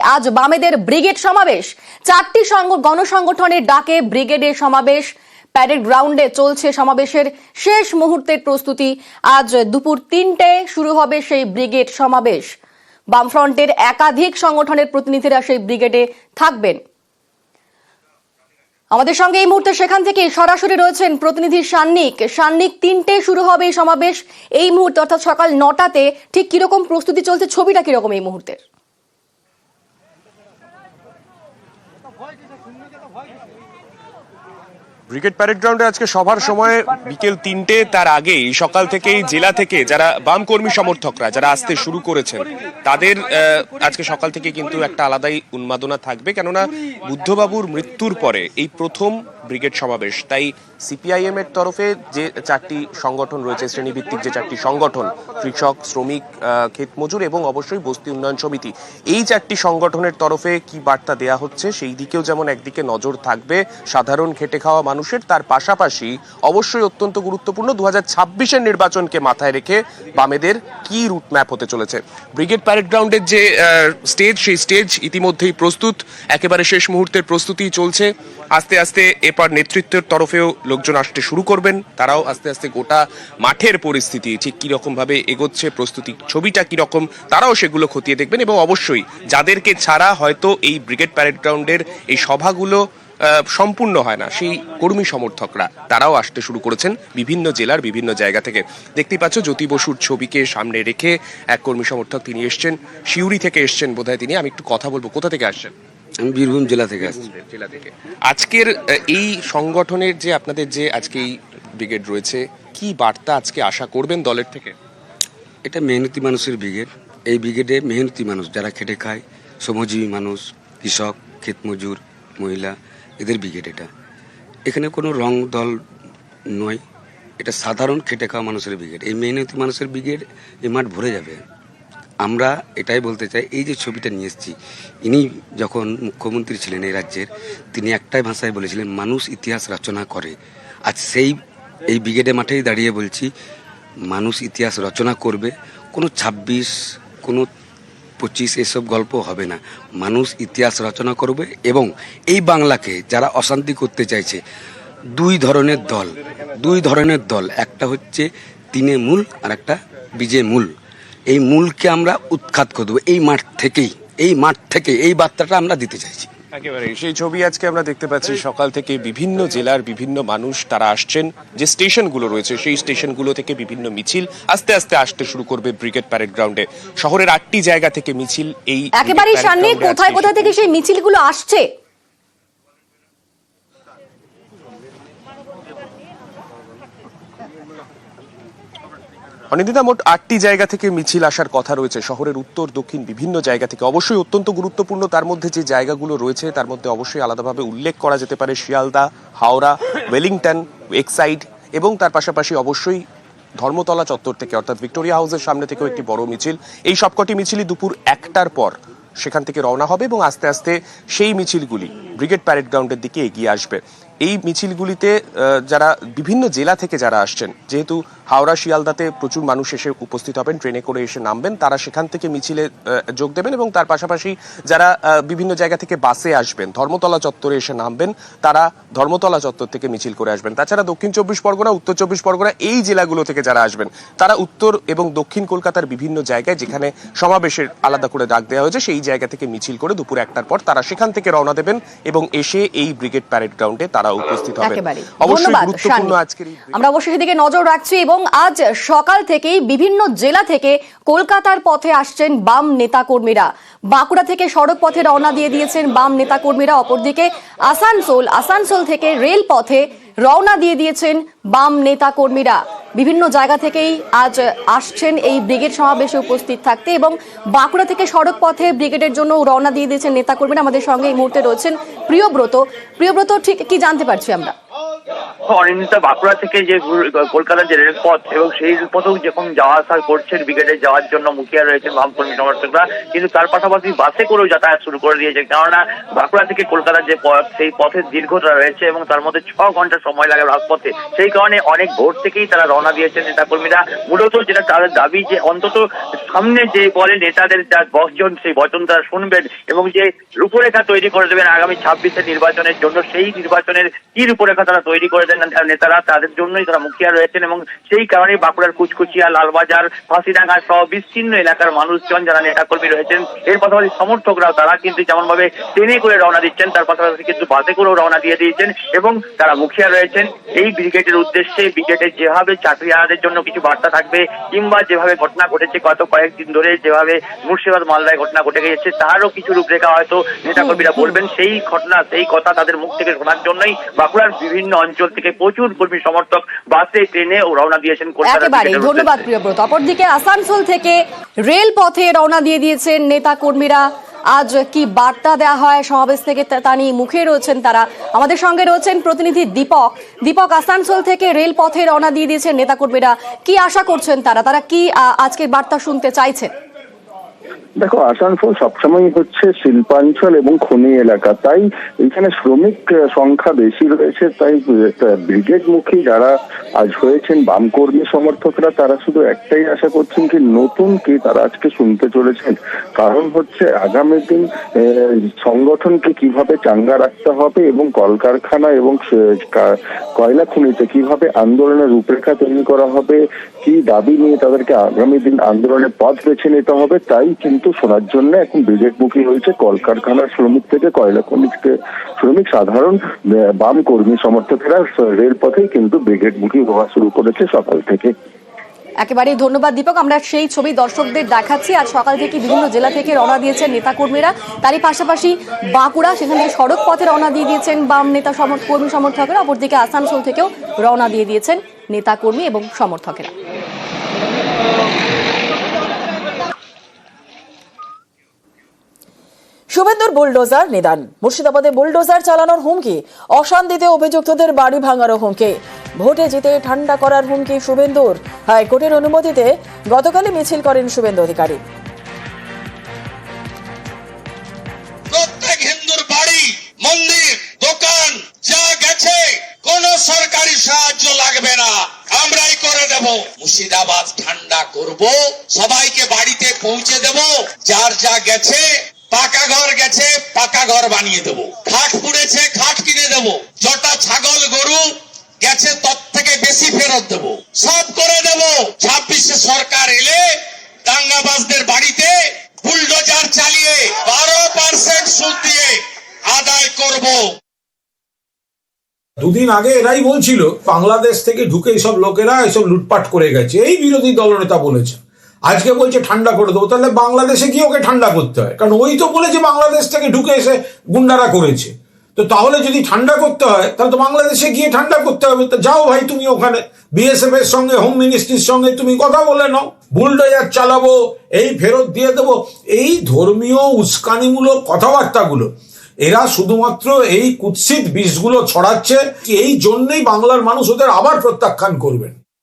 আজ বামেদের ব্রিগেড সমাবেশ। চারটি গণসংগঠনের ডাকে ব্রিগেডের সমাবেশ। প্যারেড গ্রাউন্ডে চলছে সমাবেশের শেষ মুহূর্তের প্রস্তুতি। আজ দুপুর তিনটে শুরু হবে সেই ব্রিগেড সমাবেশ। বামফ্রন্টের একাধিক সংগঠনের প্রতিনিধিরা সেই ব্রিগেডে থাকবেন। আমাদের সঙ্গে এই মুহূর্তে সেখান থেকে সরাসরি রয়েছেন প্রতিনিধি সান্নিক। সান্নিক, তিনটে শুরু হবে এই সমাবেশ। এই মুহূর্তে অর্থাৎ সকাল নটাতে ঠিক কীরকম প্রস্তুতি চলছে, ছবিটা কীরকম এই মুহূর্তের? ব্রিগেড প্যারেড গ্রাউন্ডে আজকে সভার সময় বিকেল তিনটে তার আগেই, সকাল থেকেই জেলা থেকে যারা বাম কর্মী সমর্থকরা, যারা আসতে শুরু করেছেন, তাদের আজকে সকাল থেকে কিন্তু একটা আলাদাই উন্মাদনা থাকবে। কেননা বুদ্ধবাবুর মৃত্যুর পরে এই প্রথম ব্রিগেড সমাবেশ, তাই সিপিআইএম এর তরফে যে চারটি সংগঠন রয়েছে, শ্রেণীভিত্তিক যে চারটি সংগঠন, কৃষক, শ্রমিক ক্ষেত মজুর এবং অবশ্যই বস্তি উন্নয়ন সমিতি, এই চারটি সংগঠনের তরফে কি বার্তা দেয়া হচ্ছে? সেই দিকেও যেমন একদিকে নজর থাকবে সাধারণ খেটে খাওয়া মানুষের, তার পাশাপাশি অবশ্যই অত্যন্ত গুরুত্বপূর্ণ দু হাজার নির্বাচনকে মাথায় রেখে বামেদের কি রুট ম্যাপ হতে চলেছে? ব্রিগেড প্যারেড গ্রাউন্ডের যে স্টেজ সেই স্টেজ ইতিমধ্যেই প্রস্তুত, একেবারে শেষ মুহূর্তের প্রস্তুতি চলছে। আস্তে আস্তে এপার নেতৃত্বের তরফেও লোকজন আসতে শুরু করবেন, তারাও আস্তে আস্তে গোটা মাঠের পরিস্থিতি, ঠিক কীরকম ভাবে এগোচ্ছে প্রস্তুতি ছবিটা কীরকম, তারাও সেগুলো খতিয়ে দেখবেন এবং অবশ্যই যাদেরকে ছাড়া হয়তো এই ব্রিগেড প্যারেড গ্রাউন্ডের এই সভাগুলো সম্পূর্ণ হয় না, সেই কর্মী সমর্থকরা, তারাও আসতে শুরু করেছেন বিভিন্ন জেলার বিভিন্ন জায়গা থেকে। দেখতেই পাচ্ছ জ্যোতি বসুর ছবিকে সামনে রেখে এক কর্মী সমর্থক তিনি এসছেন শিউরি থেকে এসছেন বোধহয় তিনি, আমি একটু কথা বলব, কোথা থেকে আসছেন? আমি বীরভূম জেলা থেকে আসছি। জেলা থেকে। আজকের এই সংগঠনের যে আপনাদের যে আজকে এই ব্রিগেড রয়েছে কি বার্তা আজকে আশা করবেন দলের থেকে? এটা মেহনতি মানুষের ব্রিগেড। এই ব্রিগেডে মেহনতি মানুষ যারা খেটে খায় শ্রমজীবী মানুষ কৃষক ক্ষেতমজুর মহিলা এদের ব্রিগেড এটা। এখানে কোনো রং দল নয় এটা সাধারণ খেটে খাওয়া মানুষের ব্রিগেড। এই মেহনতি মানুষের ব্রিগেড এই মাঠ ভরে যাবে। আমরা এটাই বলতে চাই, এই যে ছবিটা নিয়ে এসেছি, ইনি যখন মুখ্যমন্ত্রী ছিলেন এই রাজ্যের, তিনি একটাই ভাষায় বলেছিলেন, মানুষ ইতিহাস রচনা করে। আজ সেই, এই ব্রিগেডে মাঠেই দাঁড়িয়ে বলছি, মানুষ ইতিহাস রচনা করবে, কোনো ছাব্বিশ, কোনো পঁচিশ এসব গল্প হবে না। মানুষ ইতিহাস রচনা করবে এবং এই বাংলাকে যারা অশান্তি করতে চাইছে, দুই ধরনের দল, দুই ধরনের দল, একটা হচ্ছে তিনে মূল আর একটা বিজে মূল এই মূলকে আমরা উৎখাত করে দেবো এই মাঠ থেকেই এই মাঠ থেকে এই বার্তাটা আমরা দিতে চাইছি। একেবারে সেই ছবি আজকে আমরা দেখতে পাচ্ছি সকাল থেকে বিভিন্ন জেলার বিভিন্ন মানুষ তারা আসছেন যে স্টেশনগুলো রয়েছে সেই স্টেশনগুলো থেকে বিভিন্ন মিছিল আস্তে আস্তে আসতে শুরু করবে ব্রিগেড প্যারেড গ্রাউন্ডে। শহরের আটটি জায়গা থেকে মিছিল এই প্যারেড সামনে কোথায় কোথায় থেকে সেই মিছিলগুলো আসছে? অনিন্দিতা, মোট আটটি জায়গা থেকে মিছিল আসার কথা রয়েছে। শহরের উত্তর, দক্ষিণ বিভিন্ন জায়গা থেকে। অবশ্যই অত্যন্ত গুরুত্বপূর্ণ। তার মধ্যে যে জায়গাগুলো রয়েছে, তার মধ্যে অবশ্যই আলাদাভাবে উল্লেখ করা যেতে পারে। শিয়ালদা, হাওড়া, ওয়েলিংটন, এক্সাইড এবং তার পাশাপাশি অবশ্যই ধর্মতলা চত্বর থেকে, অর্থাৎ ভিক্টোরিয়া হাউসের সামনে থেকেও একটি বড় মিছিল। এই সবকটি মিছিলই দুপুর একটার পর সেখান থেকে রওনা হবে এবং আস্তে আস্তে সেই মিছিলগুলি ব্রিগেড প্যারেড গ্রাউন্ডের দিকে এগিয়ে আসবে। এই মিছিলগুলিতে যারা বিভিন্ন জেলা থেকে যারা আসছেন, যেহেতু হাওড়া, শিয়ালদাতে প্রচুর মানুষ এসে উপস্থিত হবেন, ট্রেনে করে এসে নামবেন, তারা সেখান থেকে মিছিলে যোগ দেবেন এবং তার পাশাপাশি যারা বিভিন্ন জায়গা থেকে বাসে আসবেন, ধর্মতলা চত্বরে এসে নামবেন, তারা ধর্মতলা চত্বর থেকে মিছিল করে আসবেন। তাছাড়া দক্ষিণ চব্বিশ পরগনা, উত্তর চব্বিশ পরগনা, এই জেলাগুলো থেকে যারা আসবেন, তারা উত্তর এবং দক্ষিণ কলকাতার বিভিন্ন জায়গায় যেখানে সমাবেশের আলাদা করে ডাক দেওয়া হয়েছে, সেই জায়গা থেকে মিছিল করে দুপুর একটার পর তারা সেখান থেকে রওনা দেবেন এবং এসে এই ব্রিগেড প্যারেড গ্রাউন্ডে তারা উপস্থিত হবেন। অবশ্যই গুরুত্বপূর্ণ। আজকের আমরা অবশ্যই সেদিকে নজর রাখছি এবং আজ সকাল থেকেই বিভিন্ন জেলা থেকে কলকাতার পথে আসছেন বাম নেতাকর্মীরা। বাঁকুড়া থেকে সড়ক পথে রওনা দিয়ে দিয়েছেন বাম নেতাকর্মীরা। অপরদিকে আসানসোল আসানসোল থেকে রেল পথে রওনা দিয়ে দিয়েছেন বাম নেতা কর্মীরা বিভিন্ন জায়গা থেকেই আজ আসছেন এই ব্রিগেড সমাবেশে উপস্থিত থাকতে এবং বাঁকুড়া থেকে সড়ক পথে ব্রিগেডের জন্য রওনা দিয়ে দিয়েছেন নেতা কর্মীরা আমাদের সঙ্গে এই মুহূর্তে রয়েছেন প্রিয়ব্রত। প্রিয়ব্রত, ঠিক কি জানতে পারছি আমরা? অনিন্দিতা বাঁকুড়া থেকে যে কলকাতা যে রেলপথ এবং সেই রেলপথেও যখন যাওয়া আসা করছেন ব্রিগেডে যাওয়ার জন্য মুখিয়া রয়েছেন বামকর্মী সমর্থকরা। কিন্তু তার পাশাপাশি বাসে করেও যাতায়াত শুরু করে দিয়েছে। কেননা বাঁকুড়া থেকে কলকাতার যে পথ, সেই পথের দীর্ঘতা রয়েছে এবং তার মধ্যে ছ ঘণ্টা সময় লাগে রাজপথে। সেই কারণে অনেক ভোর থেকেই তারা রওনা দিয়েছেন নেতাকর্মীরা। মূলত যেটা তাদের দাবি যে অন্তত সামনে যে বলে নেতাদের যা বচন, সেই বচন তারা শুনবেন এবং যে রূপরেখা তৈরি করে দেবেন আগামী ছাব্বিশের নির্বাচনের জন্য, সেই নির্বাচনের কি রূপরেখা তারা তৈরি করে দেন নেতারা তাদের জন্যই তারা মুখিয়া রয়েছেন এবং সেই কারণেই বাঁকুড়ার কুচকুচিয়া, লালবাজার, ফাঁসিডাঙ্গা সহ বিস্তীর্ণ এলাকার মানুষজন যারা নেতাকর্মী রয়েছেন, এর পাশাপাশি সমর্থকরাও তারা কিন্তু যেমন ভাবে ট্রেনে করে রওনা দিচ্ছেন, তার পাশাপাশি কিন্তু বাসে করেও রওনা দিয়ে দিয়েছেন এবং তারা মুখিয়া রয়েছেন। এই ব্রিগেডের উদ্দেশ্যে ব্রিগেডের যেভাবে চাকরি চাকরিহারাদের জন্য কিছু বার্তা থাকবে কিংবা যেভাবে ঘটনা ঘটেছে গত কয়েকদিন ধরে, যেভাবে মুর্শিদাবাদ মালদায় ঘটনা ঘটে গেছে তারও কিছু রূপরেখা হয়তো নেতাকর্মীরা বলবেন। সেই ঘটনা, সেই কথা তাদের মুখ থেকে শোনার জন্যই বাঁকুড়ার বিভিন্ন অঞ্চল থেকে প্রচুর কর্মী সমর্থক বাসে ট্রেনে ও রওনা দিয়েছেন একেবারে ধন্যবাদ প্রিয়ব্রত। অপরদিকে আসানসোল থেকে রেল পথে রওনা দিয়ে দিয়েছেন নেতা কর্মীরা আজ কি বার্তা দেওয়া হয়? সমাবেশ থেকে তা- নিয়ে মুখে রয়েছেন তারা। আমাদের সঙ্গে রয়েছেন প্রতিনিধি দীপক। দীপক আসানসোল থেকে রেল পথে রওনা দিয়ে দিয়েছেন নেতা কর্মীরা কি আশা করছেন তারা? তারা কি আজকের বার্তা শুনতে চাইছেন? দেখো, আসানসোল সবসময় হচ্ছে শিল্পাঞ্চল এবং খনি এলাকা। তাই এখানে শ্রমিক সংখ্যা বেশি রয়েছে, তাই ব্রিগেড মুখী যারা আজ হয়েছেন বাম কর্মী সমর্থকরা, তারা শুধু একটাই আশা করছেন কি, নতুন কি তারা আজকে শুনতে চলেছেন। কারণ হচ্ছে আগামী দিন সংগঠনকে কীভাবে চাঙ্গা রাখতে হবে এবং কলকারখানা এবং কয়লা খনিতে কীভাবে আন্দোলনের রূপরেখা তৈরি করা হবে, কি দাবি নিয়ে তাদেরকে আগামী দিন আন্দোলনের পথ বেছে নিতে হবে, তাই কিন্তু শোনার জন্য এখন ব্রিগেডমুখী হয়েছে। কলকারখানার শ্রমিক থেকে, কয়লা থেকে শ্রমিক, সাধারণ বাম কর্মী সমর্থকেরা রেলপথে কিন্তু ব্রিগেডমুখী হওয়া শুরু করেছে সকাল থেকে। একেবারেই ধন্যবাদ, দীপক। আমরা সেই ছবি দর্শকদের দেখাচ্ছি। আজ সকাল থেকে বিভিন্ন জেলা থেকে রওনা দিয়েছেন নেতাকর্মীরা। তারই পাশাপাশি বাঁকুড়া, সেখান থেকে সড়ক পথে রওনা দিয়ে দিয়েছেন বাম নেতা কর্মী সমর্থকেরা। অপরদিকে আসানসোল থেকেও রওনা দিয়ে দিয়েছেন নেতাকর্মী এবং সমর্থকেরা। শুভেন্দুর বুলডোজার নিদান। মুর্শিদাবাদে বুলডোজার চালানোর হুমকি, অশান্তিতে অভিযুক্তদের বাড়ি ভাঙারও হুমকি। ভোটে জিতে ঠান্ডা করার হুমকি শুভেন্দুর। হাইকোর্টের অনুমতিতে গতকালই মিছিল করেন শুভেন্দু অধিকারী। প্রত্যেক হিন্দুর বাড়ি, মন্দির, দোকান, যা গেছে, কোন সরকারি সাহায্য লাগবে না। আমরাই করে দেব। মুর্শিদাবাদ ঠান্ডা করব, সবাইকে বাড়িতে পৌঁছে দেব। যার যা গেছে পাকা ঘর গেছে, পাকা ঘর বানিয়ে দেব। খাট পুড়েছে, খাট কিনে দেব। যটা ছাগল, গরু গেছে, তর থেকে বেশি ফেরত দেব। সব করে দেব। ছাব্বিশে সরকার এলে দাঙ্গাবাজদের বাড়িতে বুলডোজার চালিয়ে বারো পার্সেন্ট সুদ দিয়ে আদায় করব। দুদিন আগে এরাই বলছিল, বাংলাদেশ থেকে ঢুকে এইসব লোকেরা এসব লুটপাট করে গেছে। এই বিরোধী দলনেতা বলেছে আজকে বলছে ঠান্ডা করে দেবো, তাহলে বাংলাদেশে গিয়ে ওকে ঠান্ডা করতে হয়। কারণ ওই তো বলেছে বাংলাদেশ থেকে ঢুকে এসে গুন্ডারা করেছে। তো তাহলে যদি ঠান্ডা করতে হয়, তাহলে তো বাংলাদেশে গিয়ে ঠান্ডা করতে হবে। তো যাও ভাই তুমি ওখানে বিএসএফ এর সঙ্গে হোম মিনিস্ট্রির সঙ্গে তুমি কথা বলে নাও। বুলডোজার চালাবো, এই ফেরত দিয়ে দেবো। এই ধর্মীয় উস্কানিমূলক কথাবার্তাগুলো, এরা শুধুমাত্র এই কুৎসিত বিষগুলো ছড়াচ্ছে। এই জন্যই বাংলার মানুষ ওদের আবার প্রত্যাখ্যান করবেন।